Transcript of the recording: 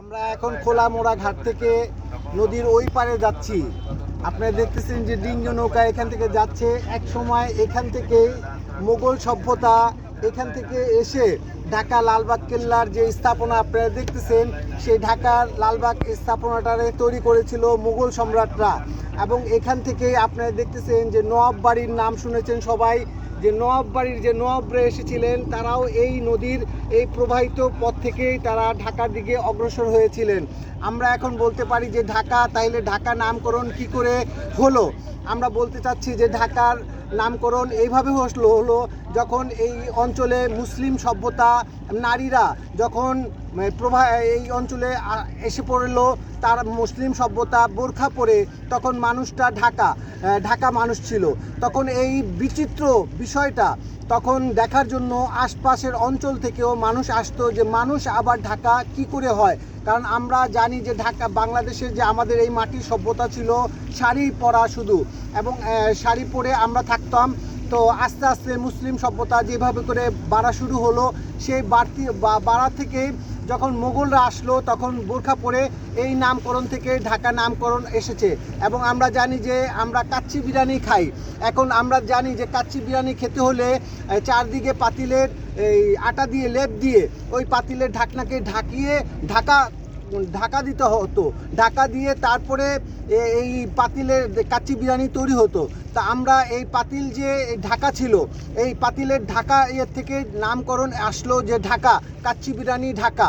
আমরা এখন খোলা মোড়া ঘাট থেকে নদীর ওই পারে যাচ্ছি। আপনারা দেখতেছেন যে ডিঙ্গ নৌকা এখান থেকে যাচ্ছে। এক সময় এখান থেকে মোগল সভ্যতা এখান থেকে এসে ঢাকা লালবাগ কেল্লার যে স্থাপনা আপনারা দেখতেছেন, সেই ঢাকার লালবাগ স্থাপনাটারে তৈরি করেছিল মুঘল সম্রাটরা। এবং এখান থেকে আপনারা দেখতেছেন যে নবাব বাড়ির নাম শুনেছেন সবাই যে নবাব বাড়ির যে নবাবরা এসেছিলেন, তারাও এই নদীর এই প্রবাহিত পথ থেকেই তারা ঢাকার দিকে অগ্রসর হয়েছিলেন। আমরা এখন বলতে পারি যে ঢাকা, তাইলে ঢাকা নামকরণ কি করে হলো? আমরা বলতে চাচ্ছি যে ঢাকার নামকরণ এইভাবে হলো হলো যখন এই অঞ্চলে মুসলিম সভ্যতা, নারীরা যখন প্রভা, এই অঞ্চলে এসে পড়ল তার মুসলিম সভ্যতা বোরখা পরে তখন মানুষটা ঢাকা ঢাকা মানুষ ছিল। তখন এই বিচিত্র বিষয়টা তখন দেখার জন্য আশপাশের অঞ্চল থেকেও মানুষ আসতো যে মানুষ আবার ঢাকা কি করে হয়? কারণ আমরা জানি যে ঢাকা বাংলাদেশের যে আমাদের এই মাটির সভ্যতা ছিল, শাড়ি পরা শুধু। এবং শাড়ি পরে আমরা থাকতাম। তো আস্তে আস্তে মুসলিম সভ্যতা যেভাবে করে বাড়া শুরু হলো, সেই বাড়তি বাড়া থেকে যখন মোগলরা আসলো, তখন বোরখা পরে এই নামকরণ থেকে ঢাকা নামকরণ এসেছে। এবং আমরা জানি যে আমরা কাচ্চি বিরিয়ানি খাই। এখন আমরা জানি যে কাচ্চি বিরিয়ানি খেতে হলে চারদিকে পাতিলের, এই, আটা দিয়ে, লেপ দিয়ে ওই পাতিলের ঢাকনাকে ঢাকিয়ে ঢাকা ঢাকা দিতে হতো। ঢাকা দিয়ে তারপরে এই পাতিলের কাচ্চি বিরিয়ানি তৈরি হতো। তা আমরা এই পাতিল যে ঢাকা ছিল, এই পাতিলের ঢাকা ইয়ের থেকে নামকরণ আসলো যে ঢাকা, কাচ্চি বিরিয়ানি ঢাকা।